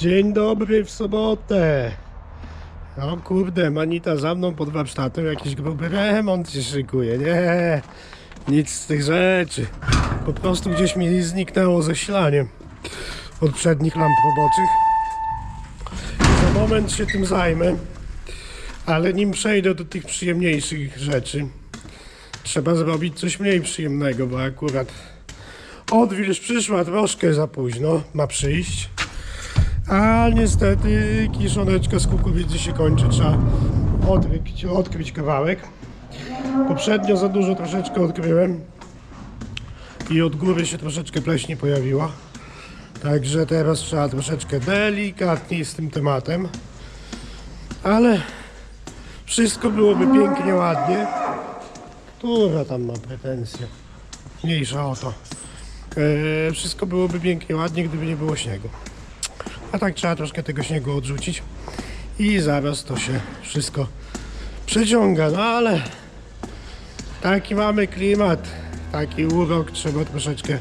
Dzień dobry w sobotę. O kurde, Manita za mną pod warsztatem jakiś gruby remont się szykuje. Nie, nic z tych rzeczy. Po prostu gdzieś mi zniknęło zasilanie od przednich lamp roboczych. Za moment się tym zajmę, ale nim przejdę do tych przyjemniejszych rzeczy, trzeba zrobić coś mniej przyjemnego, bo akurat odwilż przyszła troszkę za późno, ma przyjść. A niestety kiszoneczka z kukurydzy się kończy, trzeba odkryć, odkryć kawałek. Poprzednio za dużo troszeczkę odkryłem i od góry się troszeczkę pleśni pojawiła. Także teraz trzeba troszeczkę delikatniej z tym tematem. Ale wszystko byłoby pięknie, ładnie. Która tam ma pretensje? Mniejsza o to. Eee, wszystko byłoby pięknie, ładnie, gdyby nie było śniegu. A tak trzeba troszkę tego śniegu odrzucić i zaraz to się wszystko przeciąga. No ale taki mamy klimat, taki urok, trzeba troszeczkę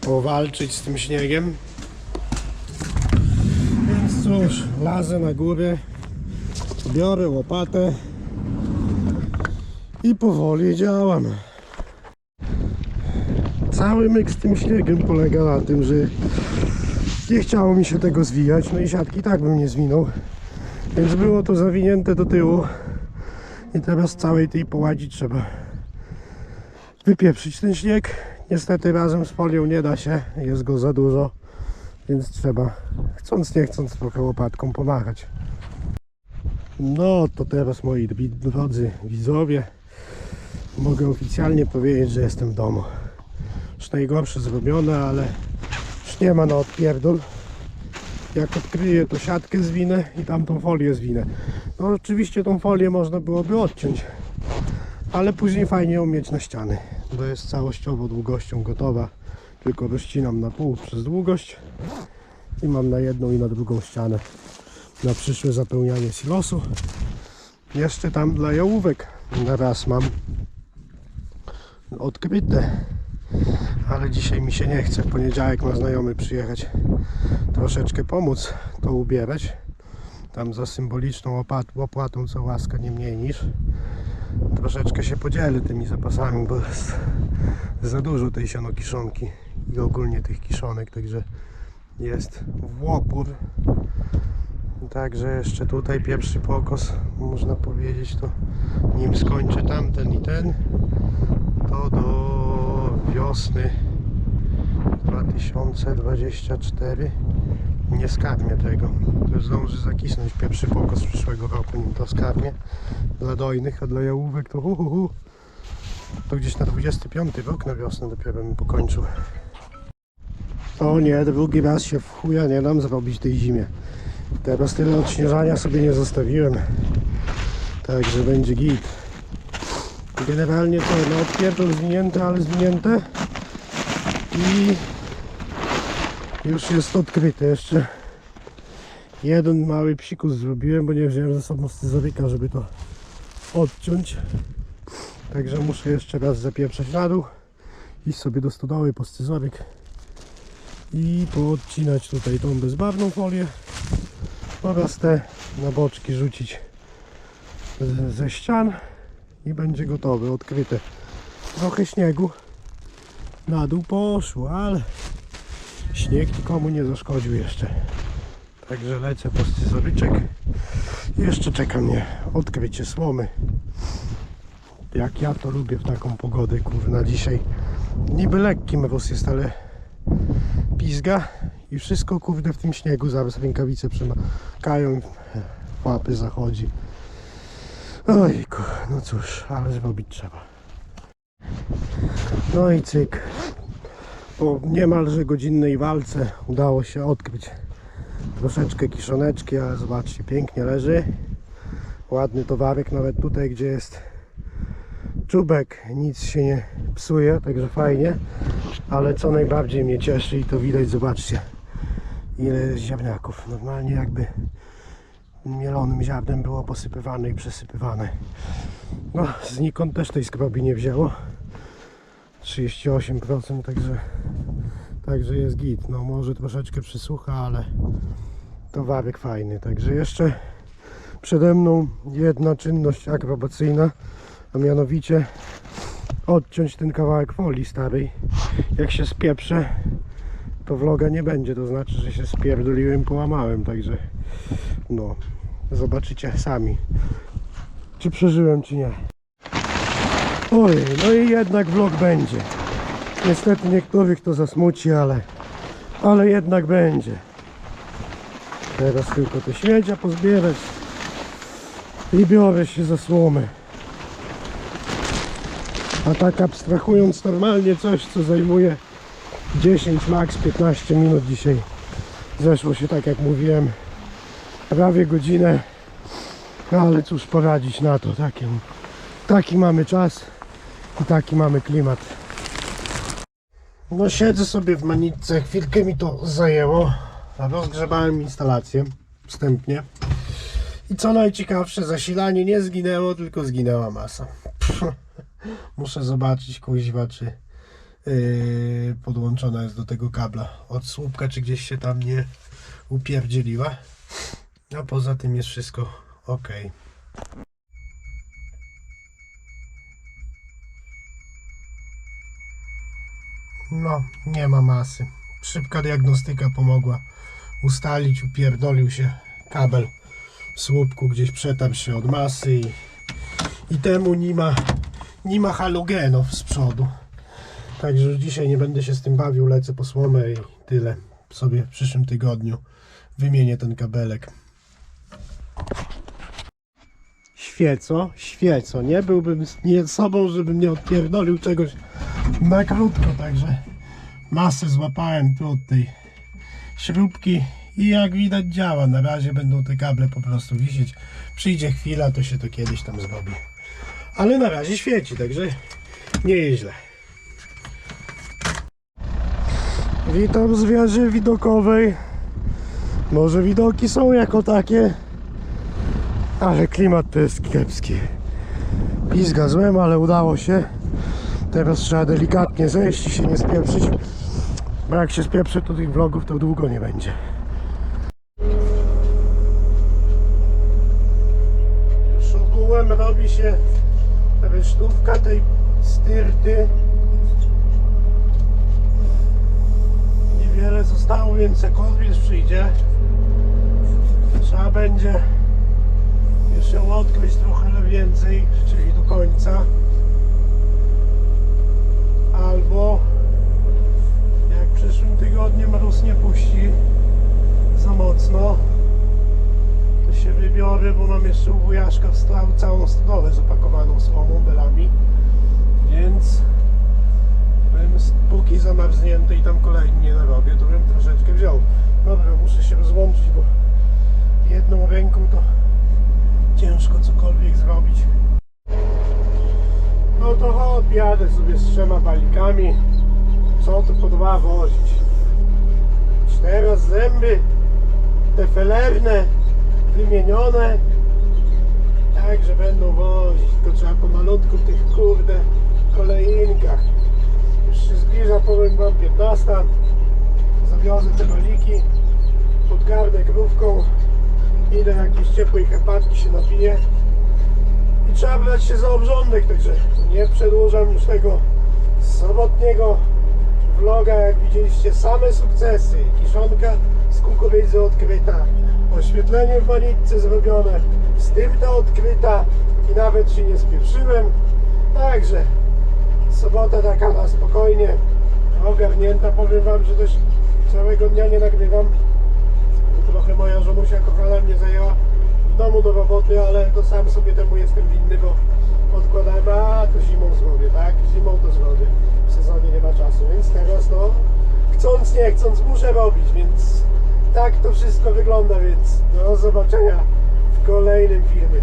powalczyć z tym śniegiem. Więc cóż, lazę na górę, biorę łopatę i powoli działam. Cały myk z tym śniegiem polega na tym, że nie chciało mi się tego zwijać, no i siatki tak bym nie zwinął. Więc było to zawinięte do tyłu. I teraz całej tej poładzi trzeba wypieprzyć ten śnieg. Niestety razem z folią nie da się, jest go za dużo. Więc trzeba, chcąc nie chcąc, trochę łopatką pomagać. No to teraz moi drodzy- widzowie, mogę oficjalnie powiedzieć, że jestem w domu. Już najgorsze zrobione, ale nie ma na odpierdol. Jak odkryję to siatkę zwinę i tamtą folię zwinę. No oczywiście tą folię można byłoby odciąć, ale później fajnie ją mieć na ściany. To jest całościowo długością gotowa. Tylko rozcinam na pół przez długość i mam na jedną i na drugą ścianę na przyszłe zapełnianie silosu. Jeszcze tam dla jałówek na raz mam odkryte ale dzisiaj mi się nie chce. W poniedziałek ma znajomy przyjechać troszeczkę pomóc to ubierać. Tam za symboliczną opłatą co łaska nie mniej niż. Troszeczkę się podzielę tymi zapasami, bo jest za dużo tej sianokiszonki i ogólnie tych kiszonek, także jest w. Także jeszcze tutaj pierwszy pokos, można powiedzieć, to nim skończę tamten i ten, to do wiosny 2024 nie skarmię tego. To zdąży zakisnąć pierwszy pokos przyszłego roku, nim to skarmię. Dla dojnych, a dla jałówek to hu, hu, hu. To gdzieś na 25 rok na wiosnę dopiero bym pokończył. O nie, drugi raz się w chuja nie dam zrobić tej zimie. Teraz tyle odśnieżania sobie nie zostawiłem. Także będzie git. Generalnie to no odpierdol zwinięte, ale zwinięte. I już jest odkryte jeszcze. Jeden mały psikus zrobiłem, bo nie wziąłem ze sobą scyzoryka, żeby to odciąć. Także muszę jeszcze raz zapieprzać na dół. Iść sobie do stodoły po scyzoryk. I poodcinać tutaj tą bezbarwną folię. Oraz te na boczki rzucić ze ścian i będzie gotowe, odkryte. Trochę śniegu na dół poszło, ale śnieg nikomu nie zaszkodził jeszcze. Także lecę po scyzoryczek. Jeszcze czeka mnie odkrycie słomy. Jak ja to lubię w taką pogodę, kurwa, dzisiaj. Niby lekki mróz jest, ale pizga i wszystko kurde w tym śniegu, zaraz rękawice przemakają, łapy zachodzi. Ojku, no cóż, ale zrobić trzeba. No i cyk. Po niemalże godzinnej walce udało się odkryć troszeczkę kiszoneczki, ale zobaczcie, pięknie leży. Ładny towarek, nawet tutaj, gdzie jest czubek, nic się nie psuje, także fajnie. Ale co najbardziej mnie cieszy i to widać, zobaczcie, ile ziemniaków. Normalnie jakby mielonym ziarnem było posypywane i przesypywane. No, znikąd też tej skrobi nie wzięło. 38%, także, także jest git. No, może troszeczkę przysucha, ale towarek fajny. Także jeszcze przede mną jedna czynność akrobacyjna, a mianowicie odciąć ten kawałek folii starej. Jak się spieprzę, to vloga nie będzie, to znaczy, że się spierdoliłem, połamałem, także no, zobaczycie sami, czy przeżyłem, czy nie. Ojej, no i jednak vlog będzie. Niestety niektórych to zasmuci, ale, ale jednak będzie. Teraz tylko te śmiecia pozbierać i biorę się za słomy. A tak abstrahując normalnie coś, co zajmuje 10, max 15 minut dzisiaj. Zeszło się tak jak mówiłem, prawie godzinę. No ale cóż poradzić na to, taki, taki mamy czas i taki mamy klimat. No siedzę sobie w manitce, chwilkę mi to zajęło. Rozgrzebałem instalację wstępnie. I co najciekawsze, zasilanie nie zginęło, tylko zginęła masa. Muszę zobaczyć kuźwa, czy yy, podłączona jest do tego kabla od słupka, czy gdzieś się tam nie upierdzieliła. A poza tym jest wszystko ok. No, nie ma masy. Szybka diagnostyka pomogła ustalić, upierdolił się kabel w słupku, gdzieś przetarł się od masy i, i temu nie ma, nie ma halogenów z przodu. Także już dzisiaj nie będę się z tym bawił, lecę po słomę i tyle. Sobie w przyszłym tygodniu wymienię ten kabelek. Świeco, świeco. Nie byłbym nie sobą, żebym nie odpierdolił czegoś na krótko, także masę złapałem tu od tej śrubki i jak widać działa. Na razie będą te kable po prostu wisieć. Przyjdzie chwila, to się to kiedyś tam zrobi. Ale na razie świeci, także nie jest źle. Witam z wieży widokowej. Może widoki są jako takie, ale klimat to jest kiepski. Pizga złem, ale udało się. Teraz trzeba delikatnie zejść i się nie spieprzyć. Bo jak się spieprzy, to tych vlogów to długo nie będzie. Już ogółem robi się resztówka tej styrty. Niewiele zostało, więc jak przyjdzie, trzeba będzie jeszcze odkryć trochę więcej, czyli do końca. Albo jak w przyszłym tygodniu mróz nie puści za mocno, to się wybiorę, bo mam jeszcze u wujaszka w sta- całą stodolę zapakowaną słomą, belami. Więc bym póki zamarznięty i tam kolejny nie narobię, to bym troszeczkę wziął. Dobra, muszę się rozłączyć, bo jedną ręką to ciężko cokolwiek zrobić. No to chodź, jadę sobie z trzema balikami. Co tu po dwa wozić? Cztery zęby, te felerne, wymienione. Także będą wozić, to trzeba pomalutku w tych kurde kolejinkach. Już się zbliża, powiem wam 15. Zawiozę te baliki, podgarnę krówką, idę jakieś ciepłej herbatki się napiję. I trzeba brać się za obrządek, także nie przedłużam już tego sobotniego vloga, jak widzieliście same sukcesy, kiszonka z kukurydzy odkryta, oświetlenie w manitce zrobione, styrta odkryta. I nawet się nie spieprzyłem, także sobota taka na spokojnie. Ogarnięta, powiem wam, że też całego dnia nie nagrywam, trochę moja żonusia kochana domu do roboty, ale to sam sobie temu jestem winny, bo odkładałem, a to zimą zrobię, tak? Zimą to zrobię. W sezonie nie ma czasu, więc teraz no chcąc nie chcąc muszę robić, więc tak to wszystko wygląda, więc do zobaczenia w kolejnym filmie.